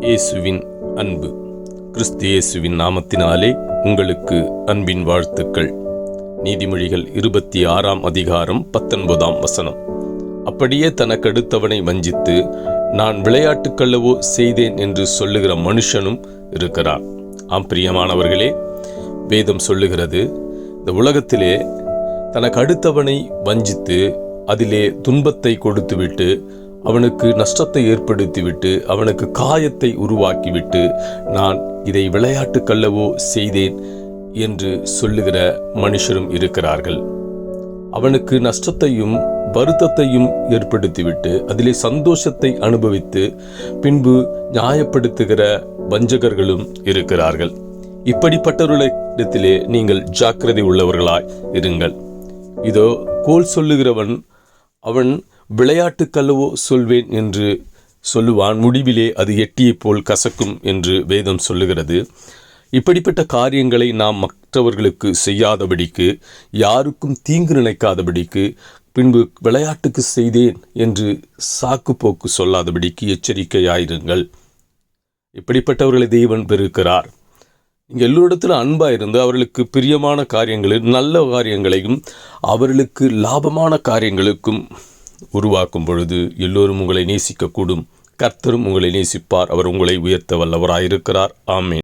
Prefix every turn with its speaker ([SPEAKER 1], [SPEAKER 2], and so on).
[SPEAKER 1] இயேசுவின் அன்பு. கிறிஸ்து இயேசுவின் நாமத்தினாலே உங்களுக்கு அன்பின் வாழ்த்துக்கள். நீதிமொழிகள் இருபத்தி ஆறாம் அதிகாரம் பத்தொன்பதாம் வசனம். அப்படியே தனக்கடுத்தவனை வஞ்சித்து நான் விளையாட்டுக்கல்லவோ செய்தேன் என்று சொல்லுகிற மனுஷனும் இருக்கிறான். ஆம் பிரியமானவர்களே வேதம் சொல்லுகிறது இந்த உலகத்திலே தனக்கு அடுத்தவனை வஞ்சித்து அதிலே துன்பத்தை கொடுத்துவிட்டு அவனுக்கு நஷ்டத்தை ஏற்படுத்திவிட்டு அவனுக்கு காயத்தை உருவாக்கிவிட்டு நான் இதை விளையாட்டு கல்லவோ செய்தேன் என்று சொல்லுகிற மனுஷரும் இருக்கிறார்கள். அவனுக்கு நஷ்டத்தையும் வருத்தத்தையும் ஏற்படுத்திவிட்டு அதிலே சந்தோஷத்தை அனுபவித்து பின்பு நியாயப்படுத்துகிற வஞ்சகர்களும் இருக்கிறார்கள். இப்படிப்பட்டவர்களிடத்திலே நீங்கள் ஜாக்கிரதை உள்ளவர்களாய் இருங்கள். இதோ கோல் சொல்லுகிறவன் அவன் விளையாட்டுக்கல்லவோ சொல்வேன் என்று சொல்லுவான். முடிவிலே அது எட்டியைப் போல் கசக்கும் என்று வேதம் சொல்லுகிறது. இப்படிப்பட்ட காரியங்களை நாம் மற்றவர்களுக்கு செய்யாதபடிக்கு யாருக்கும் தீங்கு நினைக்காதபடிக்கு பின்பு விளையாட்டுக்கு செய்தேன் என்று சாக்கு போக்கு சொல்லாதபடிக்கு எச்சரிக்கையாயிருங்கள். இப்படிப்பட்டவர்களை தெய்வன் பெருக்கிறார் நீங்கள் எல்லோரிடத்திலும் அன்பாக இருந்து அவர்களுக்கு பிரியமான காரியங்களில் நல்ல காரியங்களையும் அவர்களுக்கு லாபமான காரியங்களுக்கும் உருவாக்கும் பொழுது எல்லோரும் உங்களை நேசிக்கக்கூடும். கர்த்தரும் உங்களை நேசிப்பார். அவர் உங்களை உயர்த்த வல்லவராயிருக்கிறார். ஆமேன்.